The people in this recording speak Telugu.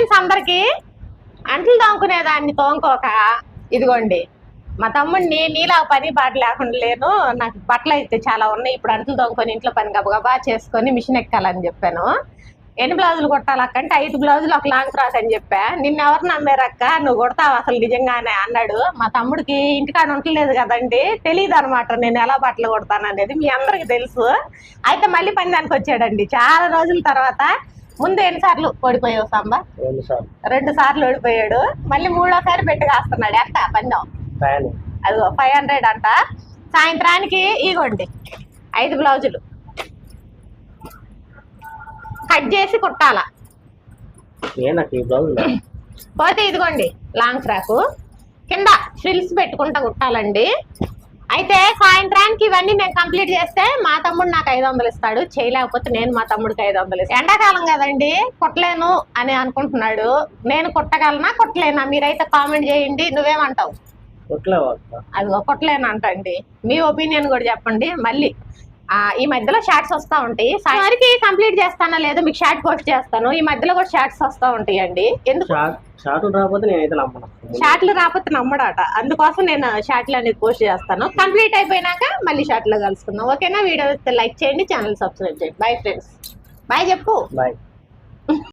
ఫ్రెండ్స్ అందరికి అంట్లు తోముకునేదాన్ని తోముకోక ఇదిగోండి. మా తమ్ముడిని నీలా పని బాట లేకుండా లేను నాకు బట్టలు అయితే చాలా ఉన్నాయి. ఇప్పుడు అంట్లు తోముకొని ఇంట్లో పని గబగబా చేసుకొని మిషన్ ఎక్కాలని చెప్పాను. ఎన్ని బ్లౌజులు కుట్టాలక్కంటే ఐదు బ్లౌజులు ఒక లాంగ్ క్రాస్ అని చెప్పా. నిన్న ఎవరు నమ్మారక్క నువ్వు కుడతావు అసలు నిజంగానే అన్నాడు. మా తమ్ముడికి ఇంటికాడ ఉండలేదు కదండి. తెలియదు అనమాట నేను ఎలా బట్టలు కుడతాను అనేది మీ అందరికి తెలుసు. అయితే మళ్ళీ పని దానికి వచ్చాడండి. చాలా రోజుల తర్వాత ముందు ఎన్నిసార్లు ఓడిపోయావు సాంబా? రెండు సార్లు. సార్లు ఓడిపోయాడు మళ్ళీ మూడోసారి పెట్టి కాస్తున్నాడు. ఎంత? పందెం అదిగో ఫైవ్ హండ్రెడ్ అంట. సాయంత్రానికి ఇగోండి. ఐదు బ్లౌజులు. కట్ చేసి కుట్టాల. పోతే ఇదిగోండి. లాంగ్ ఫ్రాక్ కింద ఫ్రిల్స్ పెట్టుకుంటా కుట్టాలండి. అయితే సాయంత్రానికి ఇవన్నీ నేను కంప్లీట్ చేస్తే మా తమ్ముడు నాకు ఐదు వందలు ఇస్తాడు. చేయలేకపోతే నేను మా తమ్ముడికి ఐదు వందలు ఇస్తాను. ఎండాకాలం కదండి కుట్టలేను అని అనుకుంటున్నాడు. నేను కుట్టగలనా కుట్టలేనా? మీరైతే కామెంట్ చేయండి నువ్వేమంటావు? అది ఒకట్లేను అంటండి. మీ ఒపీనియన్ కూడా చెప్పండి. మళ్ళీ ఆ, ఈ మధ్యలో షార్ట్స్ వస్తూ ఉంటాయి. సారికి కంప్లీట్ చేస్తానా లేదా మీకు షార్ట్ పోస్ట్ చేస్తాను. ఈ మధ్యలో కూడా షార్ట్స్ వస్తూ ఉంటాయండి. ఎందుకు? షార్ట్ రాకపోతే నేనైతే నమ్మను. షార్ట్లు రాకపోతే నమ్మడాట. అందుకోసం నేను షార్ట్లు అనేది పోస్ట్ చేస్తాను. కంప్లీట్ అయిపోయినాక మళ్ళీ షార్ట్లో కలుసుకుందాం. ఓకేనా? వీడియో లైక్ చేయండి ఛానల్ సబ్స్క్రైబ్ చేయండి. బాయ్ ఫ్రెండ్స్ బాయ్ చెప్పు. బాయ్